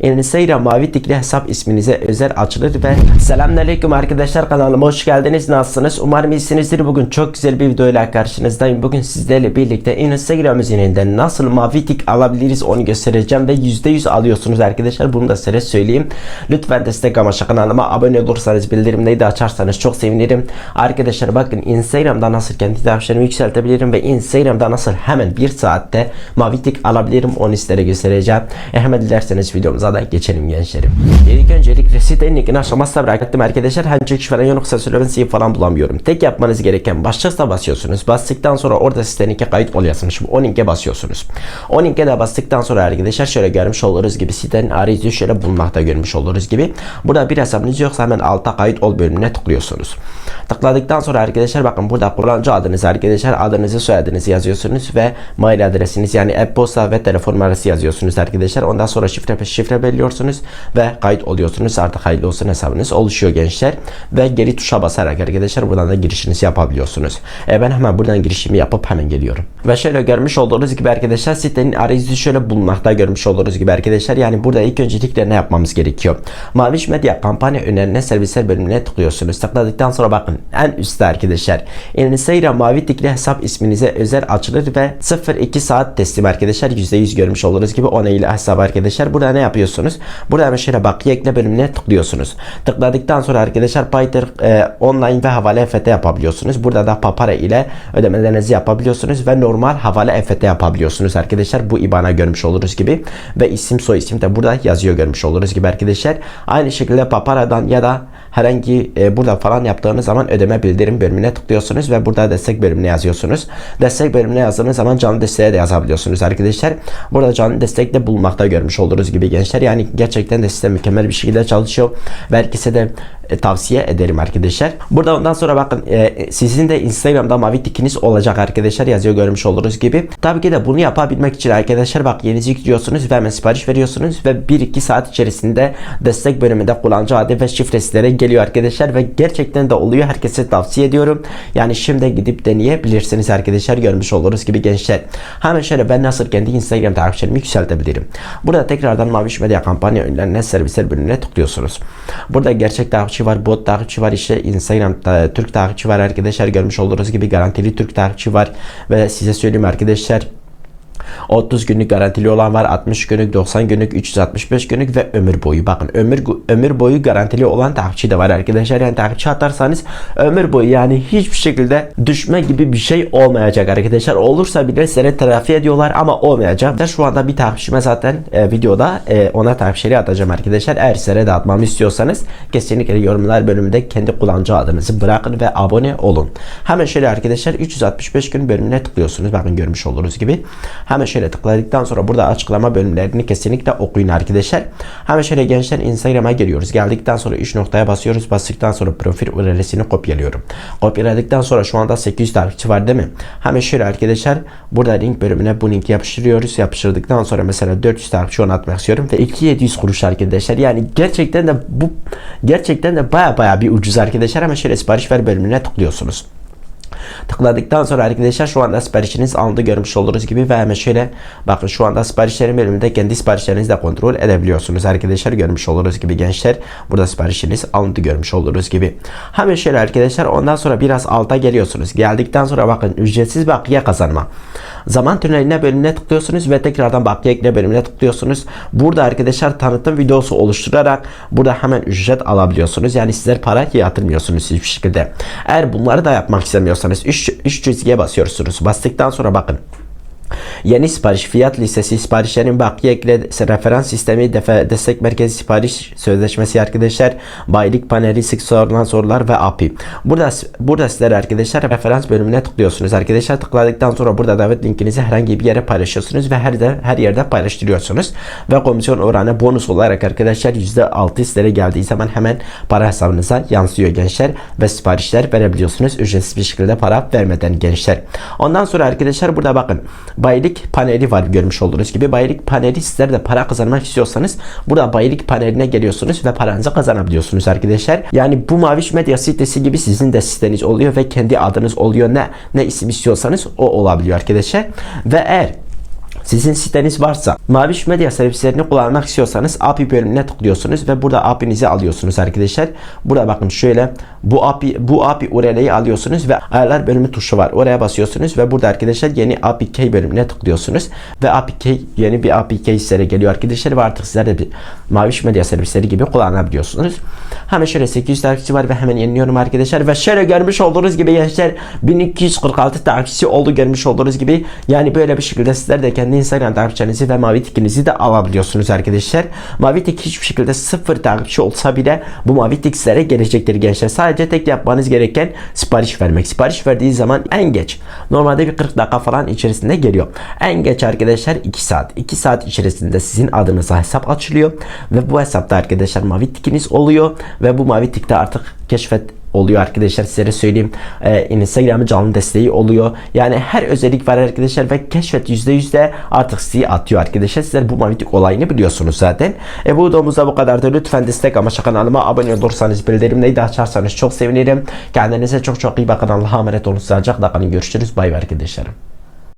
Instagram mavi tikli hesap isminize özel açılır ve Selamünaleyküm arkadaşlar kanalıma hoş geldiniz. Nasılsınız? Umarım iyisinizdir. Bugün çok güzel bir videoyla karşınızdayım. Bugün sizlerle birlikte Instagram üzerinden nasıl mavi tik alabiliriz onu göstereceğim ve %100 alıyorsunuz arkadaşlar. Bunu da size söyleyeyim. Lütfen destek amaçlı kanalıma abone olursanız bildirimleri de açarsanız çok sevinirim. Arkadaşlar bakın Instagram'da nasıl kendi takipçilerimi yükseltebilirim ve Instagram'da nasıl hemen bir saatte mavi tik alabilirim onu sizlere göstereceğim. E hemen dilerseniz videomuza da geçelim gençlerim. İlk öncelikle sitenin linkini aşamasına bıraktım arkadaşlar. Hem çıkış falan yoksa söylemen CV falan bulamıyorum. Tek yapmanız gereken başlıkta basıyorsunuz. Bastıktan sonra orada sitenin linke kayıt oluyorsunuz. O linke basıyorsunuz. O linke de bastıktan sonra arkadaşlar şöyle görmüş oluruz gibi sitenin arayüzü şöyle bulmakta görmüş oluruz gibi. Burada bir hesabınız yoksa hemen alta kayıt ol bölümüne tıklıyorsunuz. Tıkladıktan sonra arkadaşlar bakın burada kullanıcı adınız arkadaşlar adınızı soyadınızı yazıyorsunuz ve mail adresiniz yani e-posta ve telefon numarası yazıyorsunuz arkadaşlar. Ondan sonra şifre şifre belirliyorsunuz ve kayıt oluyorsunuz. Artık hayırlı olsun hesabınız oluşuyor gençler. Ve geri tuşa basarak arkadaşlar buradan da girişinizi yapabiliyorsunuz. E ben hemen buradan girişimi yapıp hemen geliyorum. Ve şöyle görmüş olduğunuz gibi arkadaşlar sitenin arayüzü şöyle bulunmakta görmüş olduğunuz gibi arkadaşlar. Yani burada ilk öncelikle ne yapmamız gerekiyor? Maviş Medya kampanya önerine servisler bölümüne tıklıyorsunuz. Tıkladıktan sonra bakın en üstte arkadaşlar. Instagram mavi tikli hesap isminize özel açılır ve 02 saat teslim arkadaşlar. %100 görmüş olduğunuz gibi onaylı hesap arkadaşlar. Burada ne yapıyorsunuz? Burada hemen şöyle bakiye ekle bölümüne tıklıyorsunuz. Tıkladıktan sonra arkadaşlar Payter e, online ve havale EFT yapabiliyorsunuz. Burada da Papara ile ödemelerinizi yapabiliyorsunuz ve normal havale EFT yapabiliyorsunuz arkadaşlar. Bu IBAN'a görmüş oluruz gibi ve isim soy isim de burada yazıyor görmüş oluruz gibi arkadaşlar. Aynı şekilde Papara'dan ya da herhangi e, burada falan yaptığınız zaman ödeme bildirim bölümüne tıklıyorsunuz ve burada destek bölümüne yazıyorsunuz. Destek bölümüne yazdığınız zaman canlı desteğe de yazabiliyorsunuz arkadaşlar. Burada canlı destek de bulmakta görmüş oluruz gibi gençler. Yani gerçekten de sistem mükemmel bir şekilde çalışıyor. Ve herkese de e, tavsiye ederim arkadaşlar. Burada ondan sonra bakın e, sizin de Instagram'da mavi tikiniz olacak arkadaşlar yazıyor görmüş oluruz gibi. Tabii ki de bunu yapabilmek için arkadaşlar bak yenizi yüklüyorsunuz ve hemen sipariş veriyorsunuz ve 1-2 saat içerisinde destek bölümünde kullanıcı adı ve şifresilere geliyor arkadaşlar ve gerçekten de oluyor. Herkese tavsiye ediyorum. Yani şimdi gidip deneyebilirsiniz arkadaşlar görmüş oluruz gibi gençler. Hemen şöyle ben nasıl kendi Instagram takipçilerimi yükseltebilirim. Burada tekrardan Maviş Medya kampanya önlerine servisler bölümüne tıklıyorsunuz. Burada gerçek takipçi var, bot takipçi var, işte Instagram Türk takipçi var arkadaşlar görmüş oluruz gibi garantili Türk takipçi var ve size söyleyeyim arkadaşlar 30 günlük garantili olan var, 60 günlük, 90 günlük, 365 günlük ve ömür boyu. Bakın ömür ömür boyu garantili olan takipçi de var arkadaşlar. Yani takipçi atarsanız ömür boyu yani hiçbir şekilde düşme gibi bir şey olmayacak arkadaşlar. Olursa bile size telafi ediyorlar ama olmayacak. Şu anda bir takipçime zaten e, videoda e, ona takipçileri atacağım arkadaşlar. Eğer size dağıtmamı istiyorsanız kesinlikle yorumlar bölümünde kendi kullanıcı adınızı bırakın ve abone olun. Hemen şöyle arkadaşlar 365 gün bölümüne tıklıyorsunuz. Bakın görmüş oluruz gibi. Hemen şöyle tıkladıktan sonra burada açıklama bölümlerini kesinlikle okuyun arkadaşlar. Hemen şöyle gençler Instagram'a geliyoruz. Geldikten sonra 3 noktaya basıyoruz. Bastıktan sonra profil URL'sini kopyalıyorum. Kopyaladıktan sonra şu anda 800 takipçi var değil mi? Hemen şöyle arkadaşlar burada link bölümüne bu linki yapıştırıyoruz. Yapıştırdıktan sonra mesela 400 takipçi onu atmak istiyorum ve 2700 kuruş arkadaşlar. Yani gerçekten de bu gerçekten de baya baya bir ucuz arkadaşlar. Hemen şöyle sipariş ver bölümüne tıklıyorsunuz. Tıkladıktan sonra arkadaşlar şu anda siparişiniz alındı görmüş oluruz gibi ve hemen şöyle bakın şu anda siparişlerin bölümünde kendi siparişlerinizi de kontrol edebiliyorsunuz arkadaşlar görmüş oluruz gibi gençler burada siparişiniz alındı görmüş oluruz gibi. Hemen şöyle arkadaşlar ondan sonra biraz alta geliyorsunuz. Geldikten sonra bakın ücretsiz bakiye kazanma. Zaman tüneline bölümüne tıklıyorsunuz ve tekrardan bakiye ekle bölümüne tıklıyorsunuz. Burada arkadaşlar tanıtım videosu oluşturarak burada hemen ücret alabiliyorsunuz. Yani sizler para yatırmıyorsunuz hiçbir şekilde. Eğer bunları da yapmak istemiyorsanız 3 3 çizgiye basıyorsunuz. Bastıktan sonra bakın Yeni sipariş, fiyat listesi, siparişlerin bakiye ekle, referans sistemi, defe, destek merkezi sipariş sözleşmesi arkadaşlar, bayilik paneli, sık sorulan sorular ve API. Burada burada sizler arkadaşlar referans bölümüne tıklıyorsunuz. Arkadaşlar tıkladıktan sonra burada davet linkinizi herhangi bir yere paylaşıyorsunuz ve her de her yerde paylaştırıyorsunuz. Ve komisyon oranı bonus olarak arkadaşlar %6 sizlere geldiği zaman hemen para hesabınıza yansıyor gençler ve siparişler verebiliyorsunuz. Ücretsiz bir şekilde para vermeden gençler. Ondan sonra arkadaşlar burada bakın bayilik paneli var görmüş olduğunuz gibi. Bayilik paneli sizler de para kazanmak istiyorsanız burada bayilik paneline geliyorsunuz ve paranızı kazanabiliyorsunuz arkadaşlar. Yani bu Maviş Medya sitesi gibi sizin de siteniz oluyor ve kendi adınız oluyor. Ne ne isim istiyorsanız o olabiliyor arkadaşlar. Ve eğer Sizin siteniz varsa Maviş Medya servislerini kullanmak istiyorsanız API bölümüne tıklıyorsunuz ve burada API'nizi alıyorsunuz arkadaşlar. Burada bakın şöyle bu API bu API URL'yi alıyorsunuz ve ayarlar bölümü tuşu var. Oraya basıyorsunuz ve burada arkadaşlar yeni APK bölümüne tıklıyorsunuz ve APK yeni bir APK sizlere geliyor arkadaşlar ve artık sizler de bir Maviş Medya servisleri gibi kullanabiliyorsunuz. Hemen şöyle 800 takipçi var ve hemen yeniliyorum arkadaşlar ve şöyle görmüş olduğunuz gibi gençler 1246 takipçi oldu görmüş olduğunuz gibi yani böyle bir şekilde sizler de kendi Instagram takipçinizi ve mavi tikinizi de alabiliyorsunuz arkadaşlar. Mavi tik hiçbir şekilde sıfır takipçi olsa bile bu mavi tik sizlere gelecektir gençler. Sadece tek yapmanız gereken sipariş vermek. Sipariş verdiği zaman en geç normalde bir 40 dakika falan içerisinde geliyor. En geç arkadaşlar 2 saat. 2 saat içerisinde sizin adınıza hesap açılıyor ve bu hesapta arkadaşlar mavi tikiniz oluyor ve bu mavi tikte artık keşfet oluyor arkadaşlar size söyleyeyim. Ee, Instagram'ın canlı desteği oluyor. Yani her özellik var arkadaşlar ve keşfet %100 de artık sizi atıyor arkadaşlar. Sizler bu mavitik olayını biliyorsunuz zaten. E, bu videomuzda bu kadar da lütfen destek amaçlı kanalıma abone olursanız bildirimleri de açarsanız çok sevinirim. Kendinize çok çok iyi bakın. Allah'a emanet olun. Sağlıcakla kalın. Görüşürüz. Bay bay arkadaşlarım